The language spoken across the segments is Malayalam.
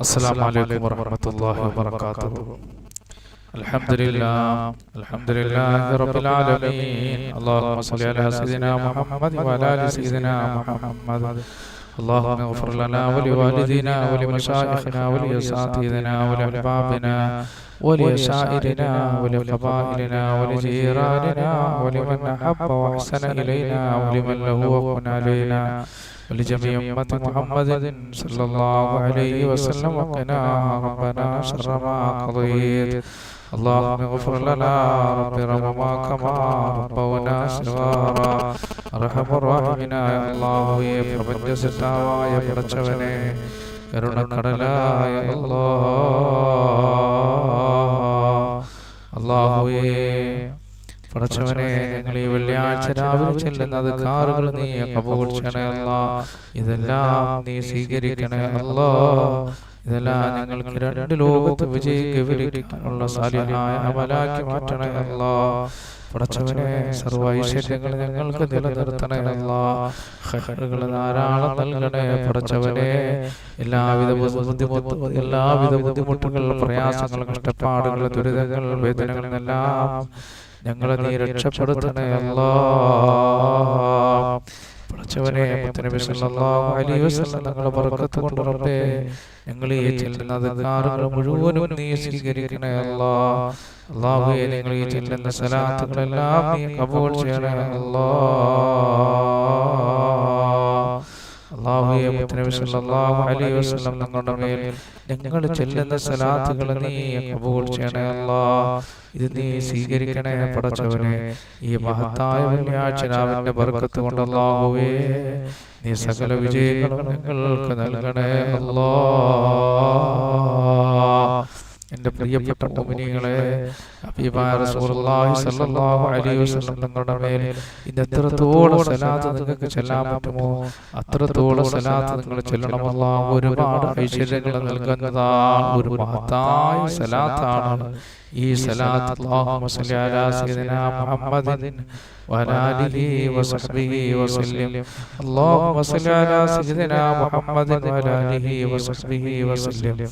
السلام عليكم ورحمة الله وبركاته الحمد لله الحمد لله رب العالمين اللهم صل على سيدنا محمد وعلى آل سيدنا محمد اللهم اغفر لنا ولوالدينا ولمشايخنا ولأساتذتنا ولأحبابنا ولأشائرنا ولقبائلنا ولجيراننا ولمن أحب وأحسن إلينا ولمن له وكن علينا ولجميع أمة محمد صلى الله عليه وسلم وقنا ربنا شر ما قضيت اللهم اغفر لنا رب ربما كما ربونا صغارا അർഹമ റഹീമിനായ അല്ലാഹുവേ പ്രപഞ്ച സൃഷ്ടാവായ പടച്ചവനെ കരുണക്കടലായ അല്ലാഹുവേ പടച്ചവനെ ഞങ്ങൾ ഈ വെള്ളിയാഴ്ച രാവിലെ ചെല്ലുന്നത് കാറുകൾ നീ കബൂൾ ചെയ്യണമല്ല ഇതെല്ലാം നീ സ്വീകരിക്കണേ അല്ലോ. ഇതെല്ലാം ഞങ്ങൾക്ക് രണ്ട് ലോകത്ത് വിജയിക്കാനുള്ള സാധ്യമായ അമലാക്കി മാറ്റണേ അല്ലോ. പടച്ചവനെ സർവ ഐശ്വര്യങ്ങൾ ഞങ്ങൾക്ക് നിലനിർത്തണേ ഹൈറുകൾ ധാരാളം നൽകണേ പടച്ചവനെ. എല്ലാവിധ ബുദ്ധിമുട്ട് എല്ലാവിധ ബുദ്ധിമുട്ടുകൾ പ്രയാസങ്ങൾ കഷ്ടപ്പാടുകൾ ദുരിതങ്ങൾ വേദനകളെല്ലാം ഞങ്ങളെ നീ രക്ഷപ്പെടുത്തണേ അല്ലാ. പടച്ചവനെ മുത്തനബി സല്ലല്ലാഹു അലൈഹി വസല്ലം തങ്ങളുടെ ബർക്കത്ത് കൊണ്ട് റബ്ബേ ഞങ്ങൾ ഈ ചെല്ലുന്ന മുഴുവനും നീ സ്വീകരിക്കണേ അല്ലാ. അല്ലാഹുവേ നിങ്ങൾ ഈ ചെല്ലുന്ന സലാത്തുകളെല്ലാം നീ കബൂൾ ചെയ്യണേ അല്ലാ. അള്ളാഹുയെ മുത്തനബി സല്ലല്ലാഹു അലൈഹി വസല്ലം തങ്ങളുടെ മേൽ ഞങ്ങൾ ചെല്ലുന്ന സലാത്തുകൾ നീ കബൂൾ ചെയ്യണേ അല്ലാ. ഇത് നീ സ്വീകരിക്കണേ പടച്ചവനെ. ഈ മഹത്തായ വെള്ളിയാഴ്ച രാവിലെ ബർക്കത്ത് കൊണ്ട് അല്ലാഹുവേ നീ സകല വിജയങ്ങളും ഞങ്ങൾക്ക് നൽകണേ അല്ലാ. എന്റെ പ്രിയപ്പെട്ട മുമിനികളെ തങ്ങളുടെ മേൽ ഇന്ന് എത്രത്തോളം സലാത്ത് നിങ്ങൾക്ക് ചെല്ലാൻ പറ്റുമോ? അത്രത്തോളം സലാത്ത് നിങ്ങൾ ചെല്ലണമല്ല ഒരുപാട് ഐശ്വര്യങ്ങൾ നൽകുന്നതാണ് ഒരു മഹത്തായ സലാത്താണ്. ഈ സലാത്ത് അല്ലാഹുമ്മ സ്വല്ലി അലാ സയ്യിദിനാ മുഹമ്മദിൻ വസല്ലം അല്ലാഹുമ്മ സ്വല്ലി അലാ സയ്യിദിനാ മുഹമ്മദിൻ വസല്ലം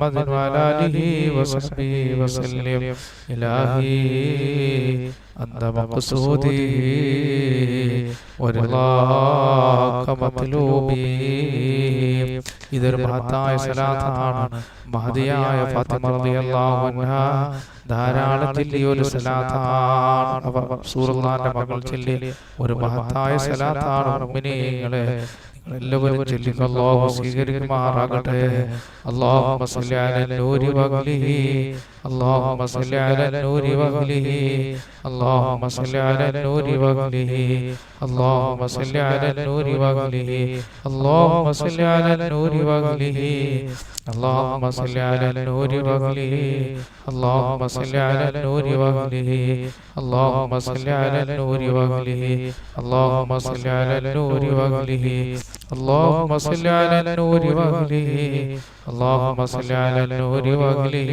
وعلى آله وصحبه وسلم إلهي أنت مقصودي ورضاك مطلوبي ഇതൊരു മഹത്തായ സലാത്താണ് മഹതിയായ ഫാത്തിമ റളിയല്ലാഹു അൻഹ ധാരാളം ചൊല്ലിയ ഒരു സലാത്താണ് അവർ സൂറല്ലാന്റെ മകൾ ചൊല്ലി ഒരു മഹത്തായ സലാത്താണ് മുഅ്മിനീങ്ങളെ എല്ലാവരും ചൊല്ലിക്കുക അല്ലാഹു സ്വീകരിക്കുമാറാകട്ടെ. അല്ലാഹുമ്മ സ്വല്ലി അലാ നൂരി വഗ്ലിഹി അല്ലാഹുമ്മ സ്വല്ലി അലാ നൂരി വഗ്ലിഹി അല്ലാഹുമ്മ സ്വല്ലി അലാ നൂരി വഗ്ലിഹി അല്ലാഹുമ്മ സ്വല്ലി അലാ നൂരി വഗ്ലിഹി അല്ലാഹുമ്മ സ്വല്ലി അലാ നൂരി വഗ്ലിഹി اللهم صل على النور وأهله اللهم صل على النور وأهله اللهم صل على النور وأهله اللهم صل على النور وأهله اللهم صل على النور وأهله اللهم صل على النور وأهله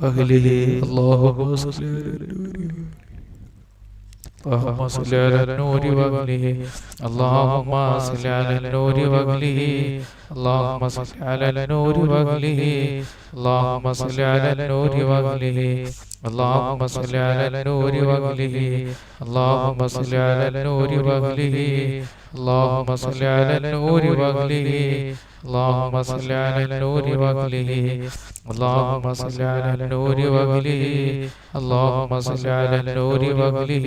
وأهله اللهم صل على النور اللهم صل على النور وأهله اللهم صل على النور وأهله اللهم صل على النور وأهله اللهم صل على النور وأهله اللهم صل على النور وأهله اللهم صل على النور وأهله اللهم صل على النور وأهله اللهم صل على النور وأهله اللهم صل على النور وأهله اللهم صل على النور وأهله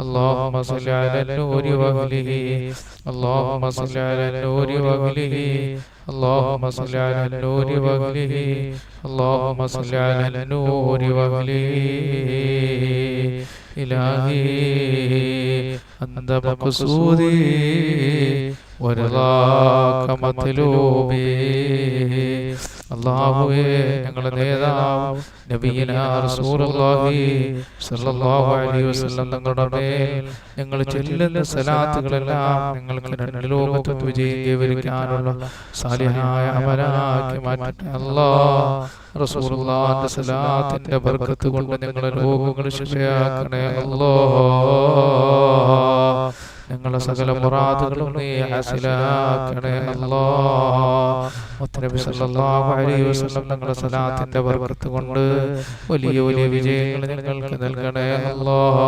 اللهم صل على النور وأهله اللهم صل على النور وأهله اللهم صل على النور وأهله اللهم صل على النور وأهله إلهي أنت مقصودي ورضاك مطلوبي അള്ളാഹുവേ ഞങ്ങളുടെ നേതാവ് നബിയന റസൂലുള്ളാഹി സ്വല്ലല്ലാഹു അലൈഹി വസല്ലം തങ്ങളുടെ മേൽ ഞങ്ങൾ ചൊല്ലുന്ന സലാത്തുകളെല്ലാം ഞങ്ങൾക്ക് രണ്ട് ലോകത്തും വിജയം കൈവരിക്കാനുള്ള സാലിഹായ അമലാക്കി മാറ്റി അല്ലാ റസൂലുള്ളാഹിന്റെ സലാത്തിന്റെ ബർക്കത്ത് കൊണ്ട് ഞങ്ങളുടെ രോഗങ്ങൾ ശിക്ഷയാക്കണേ അല്ലോ ഞങ്ങളുടെ സകല മുറാദുകളും നീ ഹാസിലാക്കണേ. അല്ലാഹ് മുത്തനബി സല്ലല്ലാഹു അലൈഹി വസല്ലം തങ്ങളുടെ സലാത്തിന്റെ ബർക്കത്ത് കൊണ്ട് വലിയ വലിയ വിജയങ്ങൾ നിങ്ങൾക്ക് നൽകണേ അല്ലാഹ്.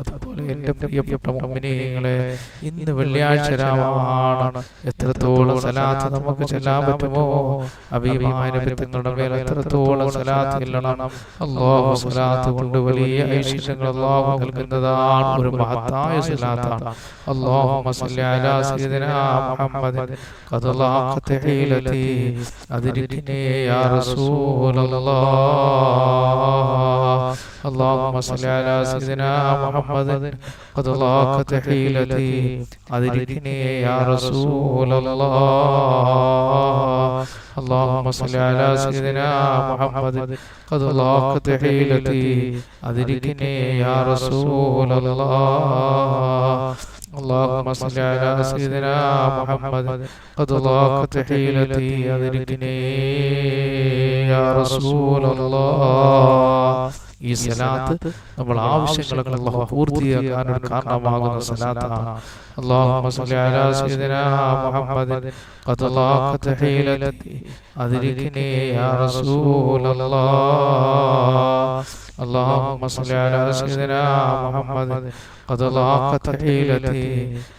അതുപോലെ എന്റെ പ്രിയപ്പെട്ട മോമിനിയങ്ങളെ ഇന്ന് വെള്ളിയാഴ്ച രാമമാണ് എത്രത്തോളം സലാത്ത് നമുക്ക് ചെല്ലാൻ പറ്റുമോ? അഭിമാനബന്ധങ്ങളുടെ മേൽ എത്രത്തോളം സലാത്ത് ചെല്ലണം? അല്ലാഹു സലാത്ത് കൊണ്ട് വലിയ ഐശ്വര്യങ്ങൾ അല്ലാഹു നൽകുന്നതാണ് ഒരു മഹത്തായ സലാത്താണ് അള്ളാഹു സല്ലി അലാ സയ്യിദിനാ മുഹമ്മദ് قد حيلتي أدركني يا رسول الله. اللهم صل على سيدنا محمد. قد لاقت حيلتي أدركني يا رسول الله. اللهم صل على سيدنا محمد. قد لاقت حيلتي أدركني يا رسول الله. اللهم صل على سيدنا محمد. قد ضاقت حيلتي أدركني يا رسول الله. ഈ സലാത്ത് നമ്മൾ ആവശ്യങ്ങളൊക്കെ അള്ളാഹു പൂർത്തിയാക്കാൻ ഒരു കാരണമാകുന്ന സലാത്താണ്. اللهم صل على سيدنا محمد قد لاقت حيلتي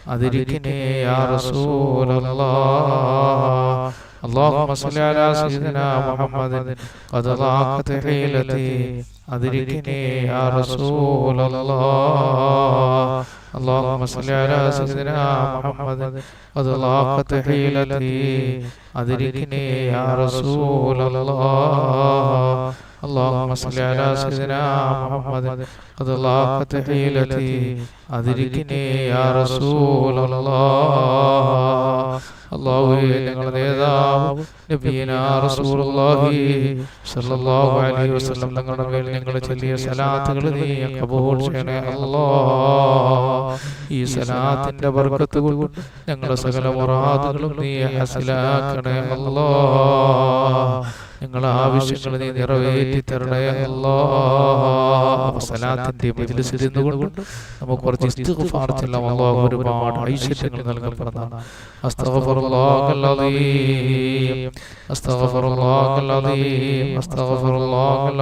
أدركني يا رسول الله اللهم صل على سيدنا محمد قد ضاقت حيلتي. أدركني يا رسول الله. اللهم صل على سيدنا محمد قد ضاقت حيلتي. أدركني يا رسول الله. اللهم صل على سيدنا محمد قد ضاقت حيلتي أدركني يا رسول الله അള്ളാഹുവേ ഞങ്ങളുടെ നേതാവ് നബീന റസൂലുള്ളാഹി സ്വല്ലല്ലാഹു അലൈഹി വസല്ലം ഞങ്ങളുടെ മേൽ ഞങ്ങൾ ചൊല്ലിയ സലാത്തുകൾ നീ കബൂൽ ചെയ്യണേ അല്ലാഹ് ഈ സലാത്തിന്റെ ബർക്കത്ത് കൊണ്ട് ഞങ്ങളുടെ സകല മുറാദുകളും നീ ഹസിലാക്കണേ അല്ലാഹ് ഞങ്ങളുടെ ആവശ്യങ്ങൾ നീ നിറവേറ്റി തരണേ സലാത്തിന്റെ മജ്ലിസിൽ നിന്നുകൊണ്ട് നമുക്ക് കുറച്ച് ഇസ്തിഗ്ഫാർ ചെല്ലാം അല്ലാഹു ഒരുപാട് ഐശ്വര്യങ്ങൾ നൽകപ്പെടുന്നതാണ് അസ്തഗ്ഫിറുല്ലാഹൽ അസ്തഗ്ഫിറുല്ലാഹൽ അസ്തഗ്ഫിറുല്ലാഹൽ അസ്തഗ്ഫിറുല്ലാഹൽ അസ്തഗ്ഫിറുല്ലാഹൽ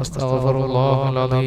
അസ്തഗ്ഫിറുല്ലാഹൽ അസ്തഗ്ഫിറുല്ലാഹൽ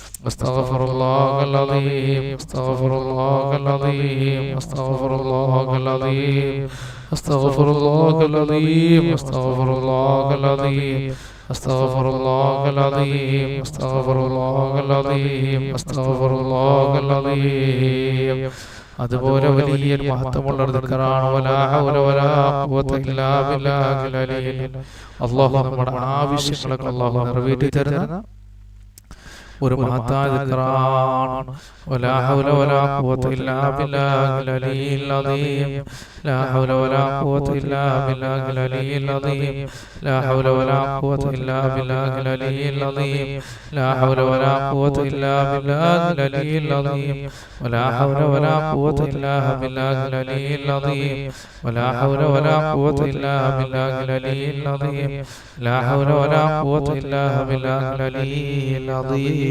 أستغفر الله العظيم أستغفر الله العظيم أستغفر الله العظيم അതുപോലെ വലിയ മഹത്വമുള്ള ദിക്കറാണ് വലാ ഹൗല വലാ ഖുവത ഇല്ലാ ബില്ലാഹിൽ അലിയിൽ അല്ലാഹു നമ്മുടെ ആവശ്യങ്ങളൊക്കെ അല്ലാഹു നിറവേറ്റി തരുന്ന ഒരു മഹത്തായ ദിക്റാണ്. ولا حول ولا قوة إلا بالله العلي العظيم لا حول ولا قوة إلا بالله العلي العظيم لا حول ولا قوة إلا بالله العلي العظيم لا حول ولا قوة إلا بالله العلي العظيم ولا حول ولا قوة إلا بالله العلي العظيم ولا حول ولا قوة إلا بالله العلي العظيم لا حول ولا قوة إلا بالله العلي العظيم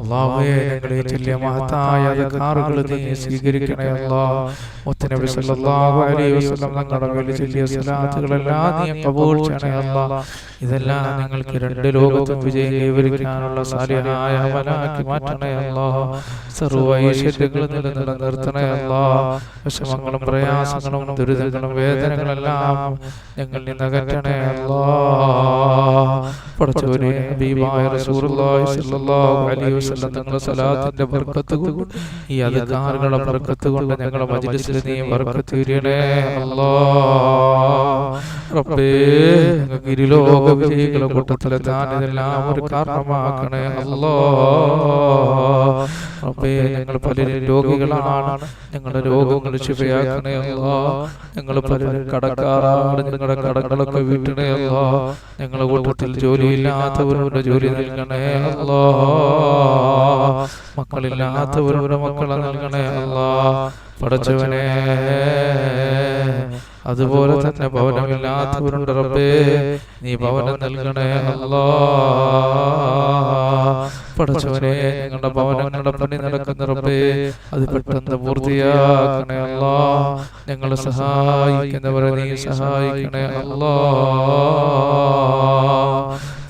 അള്ളാഹുവേ ഞങ്ങളെ ചൊല്ലിയ മഹത്തായ അധികാറുകൾ നീ സ്വീകരിക്കണേ അല്ലാ മുത്തനബി സല്ലല്ലാഹു അലൈഹി വസല്ലം ഞങ്ങളുടെ മേൽ ചൊല്ലിയ സ്വലാത്തുകളെല്ലാം നീ കബൂൽ ചെയ്യണേ അല്ലാ ഇതെല്ലാം നിങ്ങൾക്ക് രണ്ട് ലോകത്തും വിജയം കൈവരിക്കാനുള്ള സാലിഹായ അമലാക്കി മാറ്റണേ അല്ലാ സർവ ഐശ്വര്യങ്ങളും നിലനിർത്തണേ അല്ലാ വിഷമങ്ങളും പ്രയാസങ്ങളും ദുരിതങ്ങളും വേദനകളെല്ലാം ഞങ്ങൾ നിന്ന് അകറ്റണേ അല്ലാ ഹബീബായ റസൂലുള്ളാഹി സ്വല്ലല്ലാഹു അലൈഹി വസല്ലം തങ്ങളുടെ സലാത്തിന്റെ ബർക്കത്ത് കൊണ്ട് ഈ ബർക്കത്ത് കൊണ്ട് ഞങ്ങളുടെ മജ്ലിസിൽ നീ ബർക്കത്ത് വിരിയണേ അല്ലാ റബ്ബേ വിജയികളുടെ കൂട്ടത്തിലെത്താൻ ഇതെല്ലാം ഒരു കാരണമാക്കണേ അല്ലോ. റബ്ബേ ഞങ്ങൾ പലരും രോഗികളാണ്. ഞങ്ങളുടെ രോഗങ്ങൾ ശിവയാക്കണേ അല്ലാ. ഞങ്ങൾ പലരും കടക്കാറാണ് ഞങ്ങളുടെ കടകളൊക്കെ വീട്ടണേ അല്ലാ. ഞങ്ങളുടെ കൂട്ടത്തിൽ ജോലിയില്ലാത്തവരുടെ ജോലി നൽകണേ അല്ലോ. മക്കളില്ലാത്തവരുടെ മക്കളെ നൽകണേ അല്ലോ. പടച്ചവനെ അതുപോലെ തന്നെ ഭവനമില്ലാത്തവരുണ്ട് റബ്ബേ. നീ ഭവനം നൽകണേ അല്ലാ. പഠിച്ചവനെ ഞങ്ങളുടെ ഭവനങ്ങളുടെ പണി നടക്കുന്ന റബ്ബേ. അത് പെട്ടെന്ന് പൂർത്തിയാക്കണേ അല്ലാ. ഞങ്ങളെ സഹായിക്കുന്നവരെ നീ സഹായിക്കണേ അല്ലാ.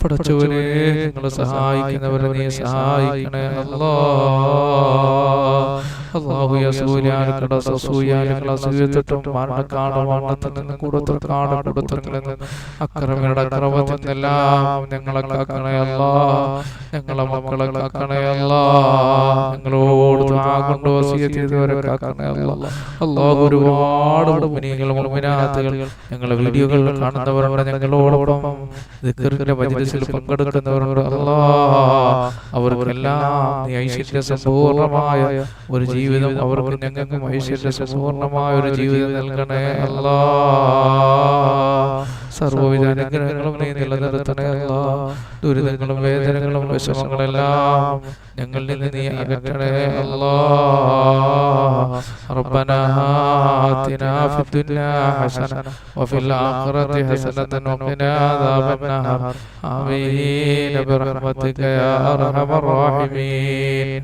പഠിച്ചവനെ ഞങ്ങളെ സഹായിക്കുന്നവരെ നീ സഹായിക്കണേ അല്ലാ. മരണക്കാട് മരണത്തിൽ നിന്ന് നിന്ന് അക്രമയുടെ അക്രമത്തിൽ നിന്നെല്ലാം ഞങ്ങളെ കാക്കണയല്ല ഞങ്ങളെ മക്കളെ കാക്കണയല്ല ഞങ്ങളോട് കൊണ്ട് വസിയത്ത് ചെയ്തവരെ കാക്കണയല്ല അള്ളാഹു ഒരുപാട് ഞങ്ങളെ വീഡിയോകൾ കാണുന്നവരോട് ഞങ്ങളോടൊപ്പം ദിക്കറിന്റെ പങ്കെടുക്കുന്നവരോട് അല്ലാ അവർക്കെല്ലാം ഐശ്വര്യ സമ്പൂർണമായ ഒരു ജീവിതം അവർക്ക് ഞങ്ങൾക്കും ഐശ്വര്യ സമ്പൂർണമായ ഒരു ജീവിതം നൽകണേ അല്ലാ സർവ്വവിധ അനുഗ്രഹങ്ങളും നീ നിലനിർത്തണേ അല്ലാ ദുരിതങ്ങളും വേദനകളും വിഷമങ്ങളെല്ലാം ഞങ്ങളിൽ നിന്ന് നീ അകറ്റണേ അല്ലാ ربنا آتنا في الدنيا حسنة وفي الآخرة حسنة وقنا عذاب النار آمين برحمتك يا أرحم الراحمين